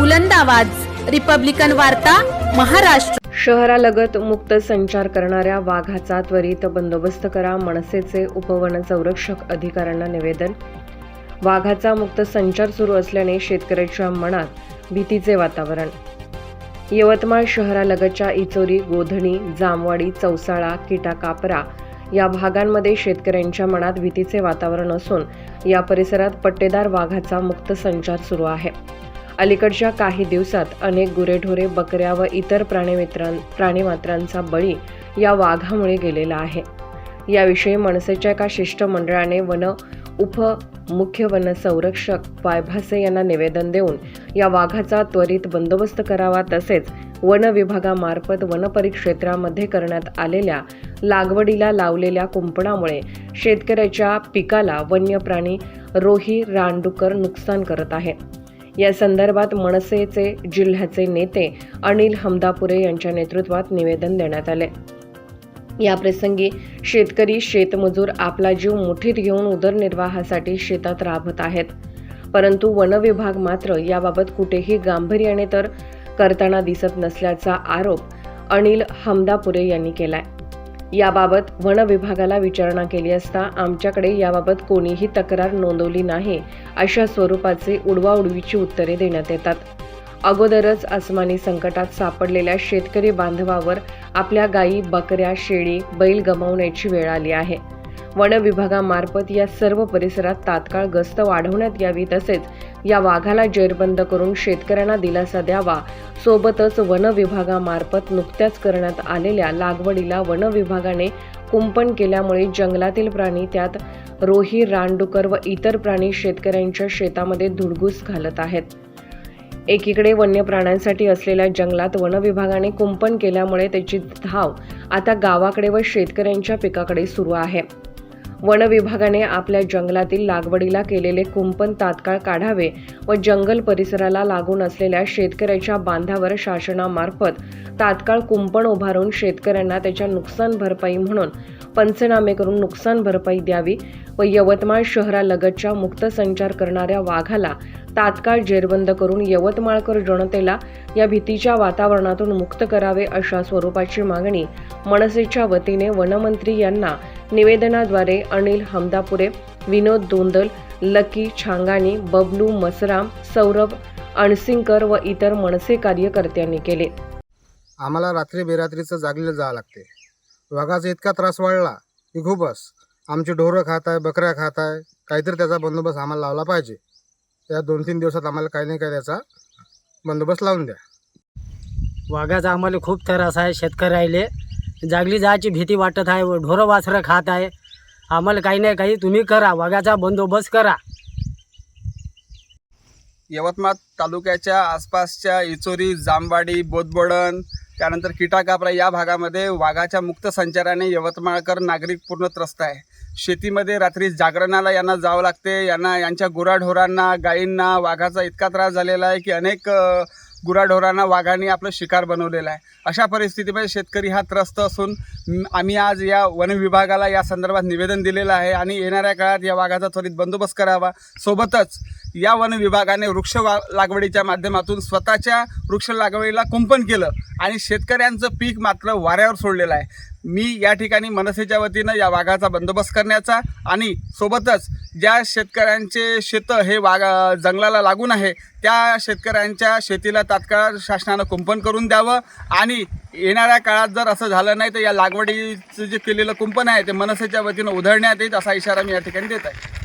बुलंद आवाज. रिपब्लिकन वार्ता महाराष्ट्र. शहरालगत मुक्त संचार करणाऱ्या वाघाचा त्वरित बंदोबस्त करा मनसेचे उपवन संरक्षक अधिकाऱ्यांना निवेदन. वाघाचा मुक्त संचार सुरू असल्याने शेतकऱ्याच्या मनात भीतीचे वातावरण. यवतमाळ शहरालगतच्या इचोरी गोधणी जामवाडी चौसाळा किटा कापरा या भागांमध्ये शेतकऱ्यांच्या मनात भीतीचे वातावरण असून या परिसरात पट्टेदार वाघाचा मुक्त संचार सुरू आहे. अलीकडच्या काही दिवसात अनेक गुरेढोरे बकऱ्या व इतर प्राणीमित्रां प्राणीमात्रांचा बळी या वाघामुळे गेलेला आहे. याविषयी मनसेच्या एका शिष्टमंडळाने वन उप मुख्य वन संरक्षक वायभासे यांना निवेदन देऊन या वाघाचा त्वरित बंदोबस्त करावा तसेच वन विभागामार्फत वनपरिक्षेत्रामध्ये करण्यात आलेल्या लागवडीला लावलेल्या कुंपणामुळे शेतकऱ्याच्या पिकाला वन्य प्राणी रोही रानडुकर नुकसान करत आहे. या संदर्भात मनसेचे जिल्ह्याचे नेते अनिल हमदापुरे यांच्या नेतृत्वात निवेदन देण्यात आले. याप्रसंगी शेतकरी शेतमजूर आपला जीव मुठीत घेऊन उदरनिर्वाहासाठी शेतात राबत आहेत. परंतु वनविभाग मात्र याबाबत कुठेही गांभीर्याने तर करताना दिसत नसल्याचा आरोप अनिल हमदापुरे यांनी केलाय. याबाबत वन विभागाला विचारणा केली असता आमच्याकडे याबाबत कोणीही तक्रार नोंदवली नाही अशा स्वरूपाचे उडवाउडवीची उत्तरे देण्यात येतात. अगोदरच आसमानी संकटात सापडलेल्या शेतकरी बांधवावर आपल्या गायी बकऱ्या शेळी बैल गमावण्याची वेळ आली आहे. वन विभागामार्फत या सर्व परिसरात तात्काळ गस्त वाढवण्यात यावी तसेच या वाघाला जेरबंद करून शेतकऱ्यांना दिलासा द्यावा. सोबतच वन विभागामार्फत नुकत्याच करण्यात आलेल्या लागवडीला वन विभागाने कुंपण केल्यामुळे जंगलातील प्राणी त्यात रोही रानडुकर व इतर प्राणी शेतकऱ्यांच्या शेतामध्ये धुडगूस घालत आहेत. एकीकडे वन्य प्राण्यांसाठी असलेल्या जंगलात वन विभागाने कुंपण केल्यामुळे त्याची धाव आता गावाकडे व शेतकऱ्यांच्या पिकाकडे सुरू आहे. वन विभागाने आपल्या जंगलातील लागवडीला केलेले कुंपण तात्काळ काढावे व जंगल परिसराला लागून असलेल्या शेतकऱ्याच्या बांधावर शासनामार्फत तात्काळ कुंपण उभारून शेतकऱ्यांना त्याच्या नुकसान भरपाई म्हणून पंचनामे करून नुकसान भरपाई द्यावी. व यवतमाळ शहरालगतच्या मुक्त संचार करणाऱ्या वाघाला तात्काळ जेरबंद करून यवतमाळकर जनतेला या भीतीच्या वातावरणातून मुक्त करावे अशा स्वरूपाची मागणी मनसेच्या वतीने वनमंत्री यांना निवेदनाद्वारे अनिल हमदापुरे विनोद दोंदल लकी छांगानी बबलू मसराम सौरभ अणसिंकर व इतर मनसे कार्यकर्त्यांनी केले. आम्हाला रात्री बेरात्रीचं जागलेलं जावं लागते. वाघाचा इतका त्रास वाढला की खूपच. आमची ढोरं खात आहे बकऱ्या खात आहे काहीतरी त्याचा बंदोबस्त आम्हाला लावला पाहिजे. त्या दोन तीन दिवसात आम्हाला काही नाही काही त्याचा बंदोबस्त लावून द्या. वाघाचा आम्हाला खूप त्रास आहे शेतकऱ्याले. जागली जायची भीती वाटत आहे व ढोरं वासरं खात आहे. आम्हाला काही नाही काही तुम्ही करा वाघाचा बंदोबस्त करा. यवतमाळ तालुक्याच्या आसपासच्या इचोरी जांबाडी बोदबोडण त्यानंतर किटाकापरा या भागामध्ये वाघाच्या मुक्त संचाराने यवतमाळकर नागरिक पूर्ण त्रस्त आहे. शेतीमध्ये रात्री जागरणाला यांना जावं लागते. यांना यांच्या गुराढोरांना गायींना वाघाचा इतका त्रास झालेला आहे की अनेक गुराढोरांना वाघाने आपलं शिकार बनवलेलं आहे. अशा परिस्थितीमध्ये शेतकरी हा त्रस्त असून आम्ही आज या वन विभागाला या संदर्भात निवेदन दिलेलं आहे आणि येणाऱ्या काळात या वाघाचा त्वरित बंदोबस्त करावा. सोबतच या वन विभागाने वृक्ष वा लागवडीच्या माध्यमातून स्वतःच्या वृक्ष लागवडीला कुंपण केलं आणि शेतकऱ्यांचं पीक मात्र वाऱ्यावर सोडलेलं आहे. मी या ठिकाणी मनसेच्या वतीनं या वाघाचा बंदोबस्त करण्याचा आणि सोबतच ज्या शेतकऱ्यांचे शेतं हे वाघ जंगलाला लागून आहे त्या शेतकऱ्यांच्या शेतीला तात्काळ शासनानं कुंपण करून द्यावं आणि येणाऱ्या काळात जर असं झालं नाही तर या लागवडीचं जे केलेलं कुंपण आहे ते मनसेच्या वतीनं उधळण्यात येईल असा इशारा मी या ठिकाणी देत आहे.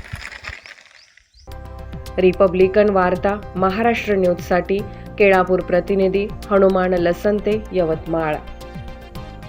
रिपब्लिकन वार्ता महाराष्ट्र न्यूजसाठी केळापूर प्रतिनिधी हनुमान लसंते यवतमाळ.